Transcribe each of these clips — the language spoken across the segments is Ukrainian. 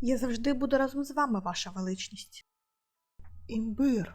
Я завжди буду разом з вами, ваша величність. Імбир.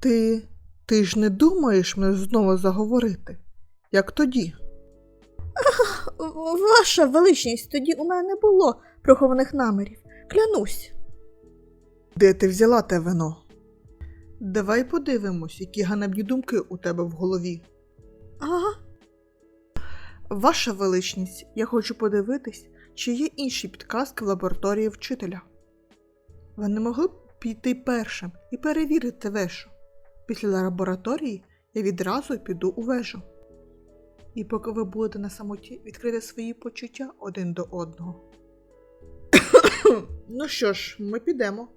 Ти. Ти ж не думаєш мене знову заговорити? Як тоді? Ваша величність, тоді у мене не було прихованих намірів. Клянусь. Де ти взяла те вино? Давай подивимось, які ганебні думки у тебе в голові. Ага. Ваша величність, я хочу подивитись, чи є інші підказки в лабораторії вчителя. Ви не могли б піти першим і перевірити вежу. Після лабораторії я відразу піду у вежу. І поки ви будете на самоті відкрити свої почуття один до одного. ну що ж, ми підемо.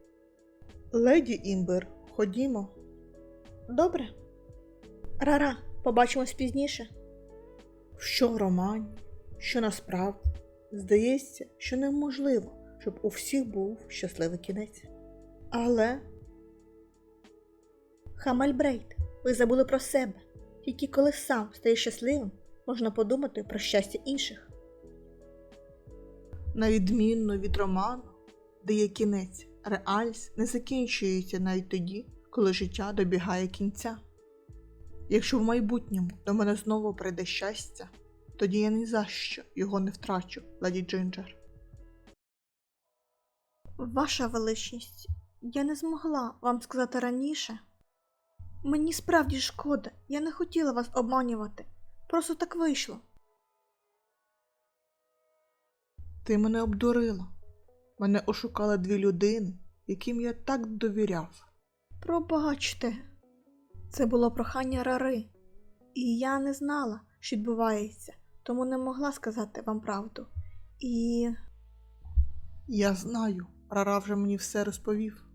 Леді Імбер, ходімо. Добре. Рара, побачимось пізніше. Що в романі, що насправді здається, що неможливо, щоб у всіх був щасливий кінець. Але Хамальбрейт, ви забули про себе. Тільки коли сам стаєш щасливим, можна подумати про щастя інших. на відмінно від роману, де є кінець, реальність не закінчується навіть тоді, коли життя добігає кінця. Якщо в майбутньому до мене знову прийде щастя, тоді я ні за що його не втрачу, леді Джинджер. Ваша величність, я не змогла вам сказати раніше. Мені справді шкода, я не хотіла вас обманювати. Просто так вийшло. Ти мене обдурила. Мене ошукали дві людини, яким я так довіряв. Пробачте. Це було прохання Рари, і я не знала, що відбувається, тому не могла сказати вам правду. І Я знаю, Рара вже мені все розповів.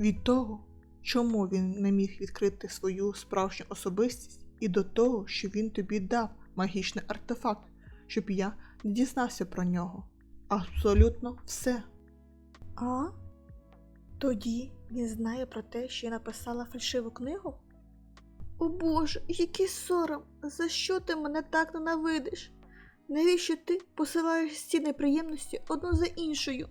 Від того, чому він не міг відкрити свою справжню особистість, і до того, що він тобі дав магічний артефакт, щоб я не дізнався про нього. Абсолютно все. А? Тоді він знає про те, що я написала фальшиву книгу? О Боже, який сором! За що ти мене так ненавидиш? Навіщо ти посилаєш ці неприємності одну за іншою?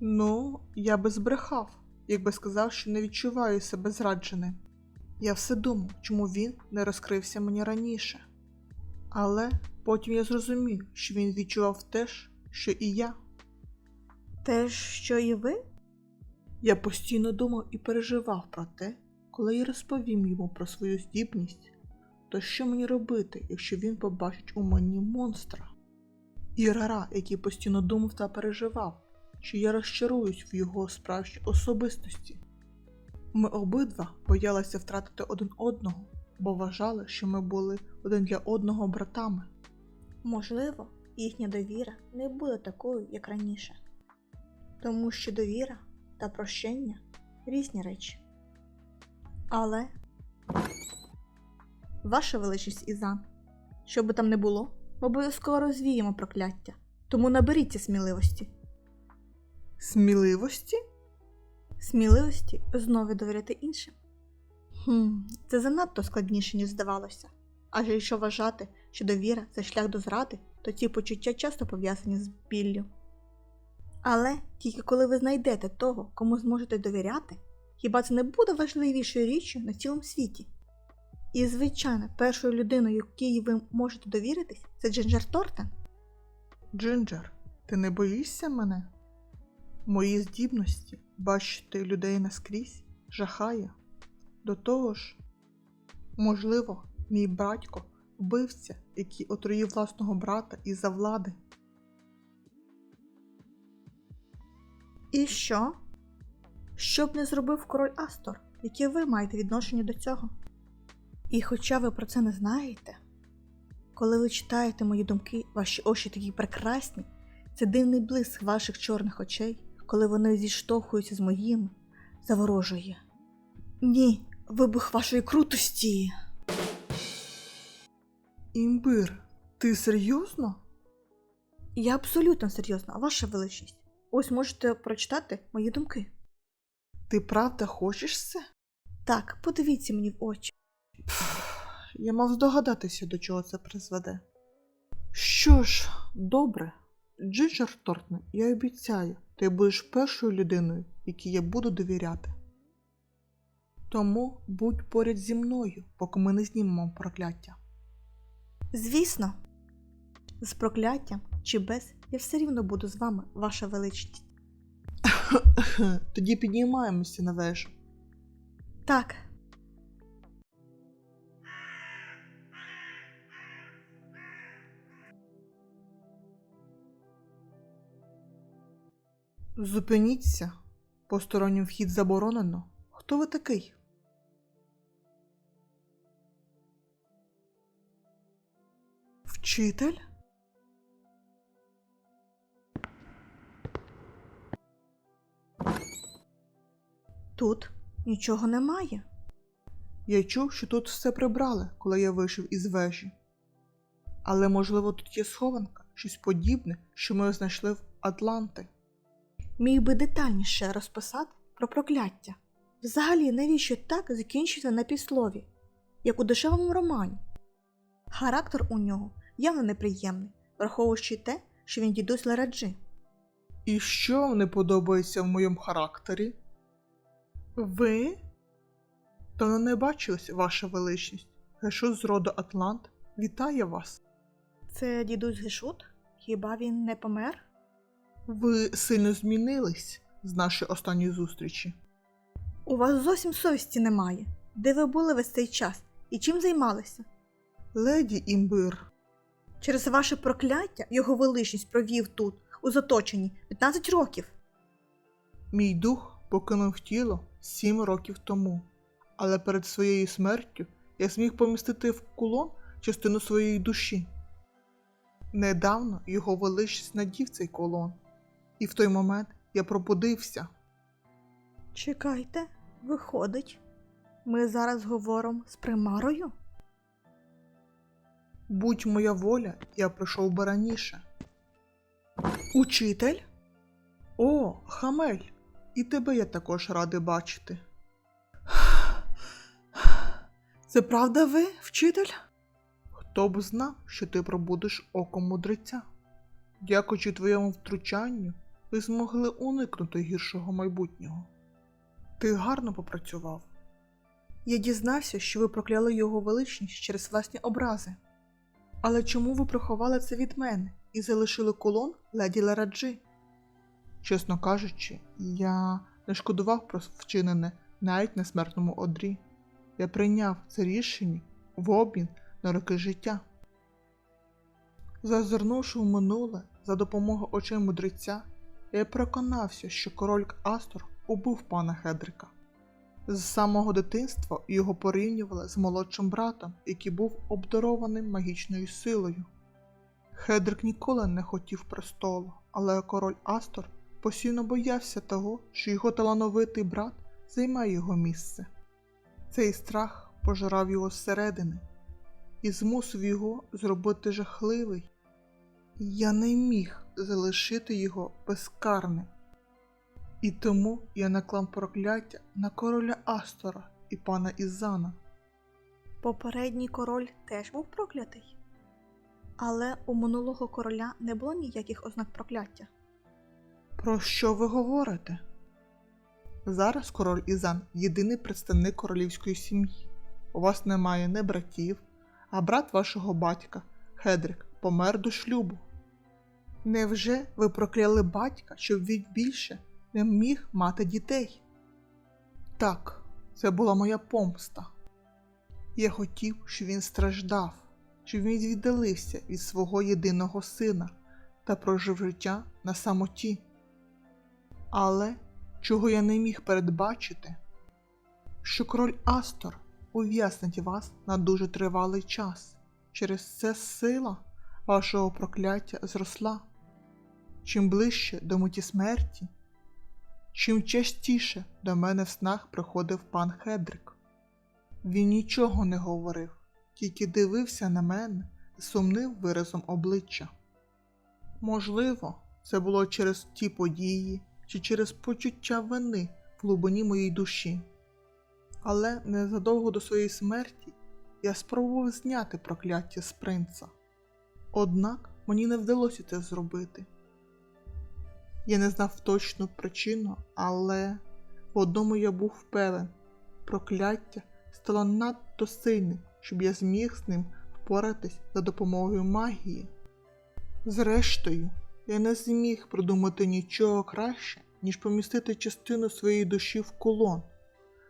Ну, я би збрехав, якби сказав, що не відчуваю себе зрадженим. Я все думав, чому він не розкрився мені раніше. Але потім я зрозумів, що він відчував те ж, що і я. Те ж, що і ви? Я постійно думав і переживав про те, коли я розповім йому про свою здібність, то що мені робити, якщо він побачить у мені монстра? І Рара, який постійно думав та переживав, що я розчаруюсь в його справжній особистості. Ми обидва боялися втратити один одного, бо вважали, що ми були один для одного братами. Можливо, їхня довіра не буде такою, як раніше. Тому що довіра та прощення різні речі. Але, ваша величність Ізан, що би там не було, ми обов'язково розвіємо прокляття, тому наберіться сміливості. Сміливості? Сміливості знову довіряти іншим. Хм, це занадто складніше, ніж здавалося. Адже якщо вважати, що довіра це шлях до зради, то ці почуття часто пов'язані з біллю. Але тільки коли ви знайдете того, кому зможете довіряти, хіба це не буде важливішою річчю на цілому світі? І, звичайно, першою людиною, якій ви можете довіритись, це Джинджер Тортен. Джинджер, ти не боїшся мене? Мої здібності бачити людей наскрізь жахає. До того ж, можливо, мій батько вбивця, який отруїв власного брата із-за влади. І що? Що б не зробив король Астор, яке ви маєте відношення до цього? І хоча ви про це не знаєте, коли ви читаєте мої думки, ваші очі такі прекрасні, це дивний блиск ваших чорних очей, коли вони зіштовхуються з моїми, заворожує. Ні, вибух вашої крутості. Імбир, ти серйозно? Я абсолютно серйозна, ваша величність. Ось можете прочитати мої думки. Ти правда хочеш це? Так, подивіться мені в очі. Я мав здогадатися, до чого це призведе. Що ж, добре, Джинджер Тортне, я обіцяю, ти будеш першою людиною, якій я буду довіряти. Тому будь поряд зі мною, поки ми не знімемо прокляття. Звісно, з прокляттям чи без, я все рівно буду з вами, ваша величність. Тоді піднімаємося на вежу. Так, Зупиніться. Постороннім вхід заборонено. Хто ви такий? Вчитель? Тут нічого немає. Я чув, що тут все прибрали, коли я вийшов із вежі. Але, можливо, тут є схованка, щось подібне, що ми знайшли в Атланти. Міг би детальніше розписати про прокляття. Взагалі, навіщо так закінчити на півслові, як у дешевому романі? Характер у нього явно неприємний, враховуючи те, що він дідусь Лараджи. І що не подобається в моєму характері? Ви? Та не бачилась, ваша величність. Гешус з роду Атлант вітає вас. Це дідусь Гешут? Хіба він не помер? Ви сильно змінились з нашої останньої зустрічі. У вас зовсім совісті немає. Де ви були весь цей час і чим займалися? Леді Імбир, Через ваше прокляття його величність провів тут, у заточенні, 15 років. мій дух покинув тіло сім років тому, але перед своєю смертю я зміг помістити в кулон частину своєї душі. Недавно його величність надів цей колон, і в той момент я пробудився. Чекайте, виходить. Ми зараз говоримо з примарою? Будь моя воля, я прийшов би раніше. Учитель? О, Хамель, і тебе я також радий бачити. Це правда ви, вчитель? Хто б знав, що ти пробудеш оком мудреця? Дякуючи твоєму втручанню, ви змогли уникнути гіршого майбутнього. Ти гарно попрацював. Я дізнався, що ви прокляли його величність через власні образи. Але чому ви приховали це від мене і залишили колон леді Лараджи? Чесно кажучи, я не шкодував про вчинене навіть на смертному одрі. Я прийняв це рішення в обмін на роки життя. Зазирнувши в минуле за допомогою очей мудреця, я переконався, що король Астор убив пана Хедрика. З самого дитинства його порівнювали з молодшим братом, який був обдарованим магічною силою. Хедрик ніколи не хотів престолу, але король Астор постійно боявся того, що його талановитий брат займає його місце. Цей страх пожирав його зсередини і змусив його зробити жахливий. Я не міг залишити його безкарним. І тому я наклав прокляття на короля Астора і пана Ізана. Попередній король теж був проклятий. Але у минулого короля не було ніяких ознак прокляття. Про що ви говорите? Зараз король Ізан єдиний представник королівської сім'ї. У вас немає не братів, а брат вашого батька, Хедрик, помер до шлюбу. Невже ви прокляли батька, щоб він більше не міг мати дітей? Так, це була моя помста. Я хотів, щоб він страждав, щоб він віддалився від свого єдиного сина та прожив життя на самоті. Але чого я не міг передбачити, що король Астор ув'язнить вас на дуже тривалий час. Через це сила вашого прокляття зросла. Чим ближче до миті смерті, чим частіше до мене в снах приходив пан Хедрик. Він нічого не говорив, тільки дивився на мене з сумним виразом обличчя. Можливо, це було через ті події чи через почуття вини в глибині моєї душі. Але незадовго до своєї смерті я спробував зняти прокляття з принца. Однак мені не вдалося це зробити. Я не знав точну причину, але в одному я був певен. Прокляття стало надто сильним, щоб я зміг з ним впоратись за допомогою магії. Зрештою, я не зміг придумати нічого краще, ніж помістити частину своєї душі в колон,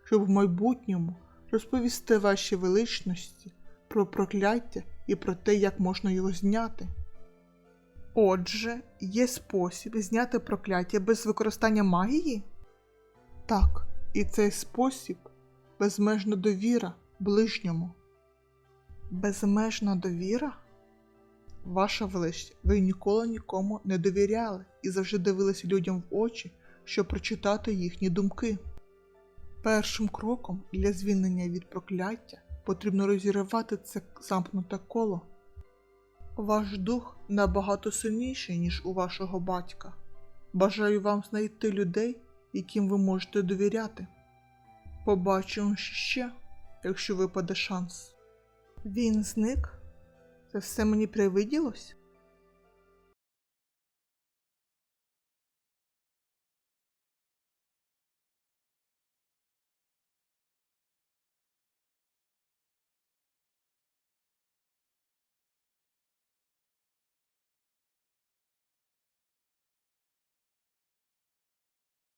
щоб в майбутньому розповісти вашій величності про прокляття і про те, як можна його зняти. Отже, є спосіб зняти прокляття без використання магії? Так, і цей спосіб безмежна довіра ближньому. Безмежна довіра? Ваша величність, ви ніколи нікому не довіряли і завжди дивилися людям в очі, щоб прочитати їхні думки. Першим кроком для звільнення від прокляття потрібно розірвати це замкнуте коло. Ваш дух набагато сильніший, ніж у вашого батька. Бажаю вам знайти людей, яким ви можете довіряти. Побачимо ще, якщо випаде шанс. Він зник? Це все мені привиділось?